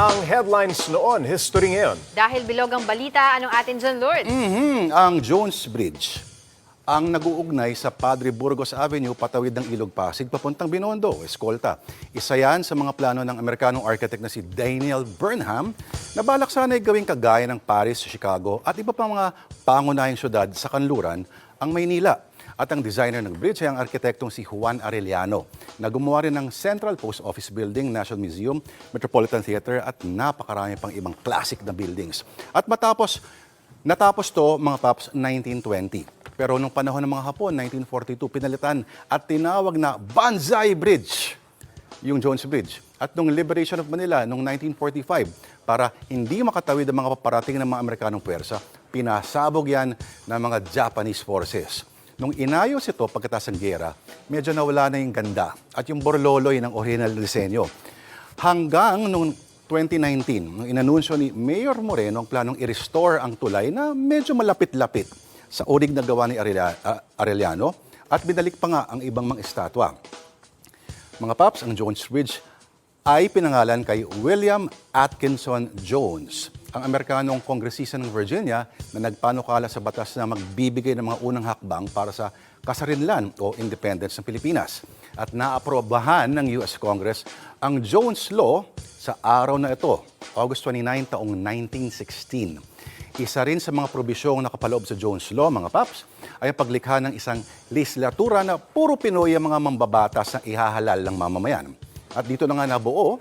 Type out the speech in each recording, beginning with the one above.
ang headlines noon, history ngayon. Dahil bilog ang balita, anong atin dyan, Lord? Mhm, ang Jones Bridge ang nag-uugnay sa Padre Burgos Avenue patawid ng Ilog Pasig papuntang Binondo, Escolta. Isa yan sa mga plano ng Amerikanong architect na si Daniel Burnham na balak sana'y gawing kagaya ng Paris, Chicago at iba pang mga pangunahing syudad sa kanluran, ang Maynila. At ang designer ng bridge ay ang arkitektong si Juan Arellano na gumawa rin ng Central Post Office Building, National Museum, Metropolitan Theater at napakarami pang ibang classic na buildings. At matapos, natapos to mga paps 1920. Pero nung panahon ng mga Hapon, 1942, pinalitan at tinawag na Banzai Bridge yung Jones Bridge. At nung Liberation of Manila noong 1945, para hindi makatawid ang mga paparating ng mga Amerikanong pwersa, pinasabog yan ng mga Japanese forces. Nung inayos ito pagkatas ng gera, medyo nawala na yung ganda at yung borloloy ng original na disenyo. Hanggang nung 2019, nung inanunsyo ni Mayor Moreno ang planong i-restore ang tulay na medyo malapit-lapit sa urig na gawa ni ah, Arellano at binalik pa nga ang ibang mga estatwa. Mga paps, ang Jones Bridge ay pinangalan kay William Atkinson Jones, ang Amerikanong kongresista ng Virginia na nagpanukala sa batas na magbibigay ng mga unang hakbang para sa kasarinlan o independence ng Pilipinas. At naaprobahan ng US Congress ang Jones Law sa araw na ito, August 29 taong 1916. Isa rin sa mga probisyong nakapaloob sa Jones Law, mga paps, ay ang paglikha ng isang legislatura na puro Pinoy ang mga mambabatas na ihahalal ng mamamayan. At dito na nga nabuo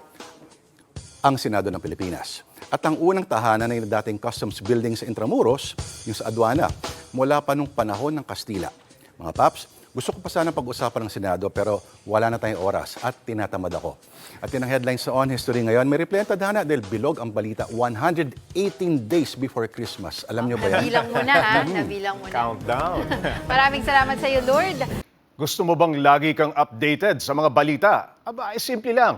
ang Senado ng Pilipinas. At ang unang tahanan ay dating customs building sa Intramuros, yung sa aduana, mula pa nung panahon ng Kastila. Mga paps, gusto ko pa sana pag-usapan ng Senado pero wala na tayong oras at tinatamad ako. At yun ang headlines sa On History ngayon. May replay ang tadhana dahil bilog ang balita 118 days before Christmas. Alam niyo ba yan? Nabilang mo na, ha? Nabilang mo na. Countdown. Maraming salamat sa iyo, Lord. Gusto mo bang lagi kang updated sa mga balita? Aba, ay simple lang.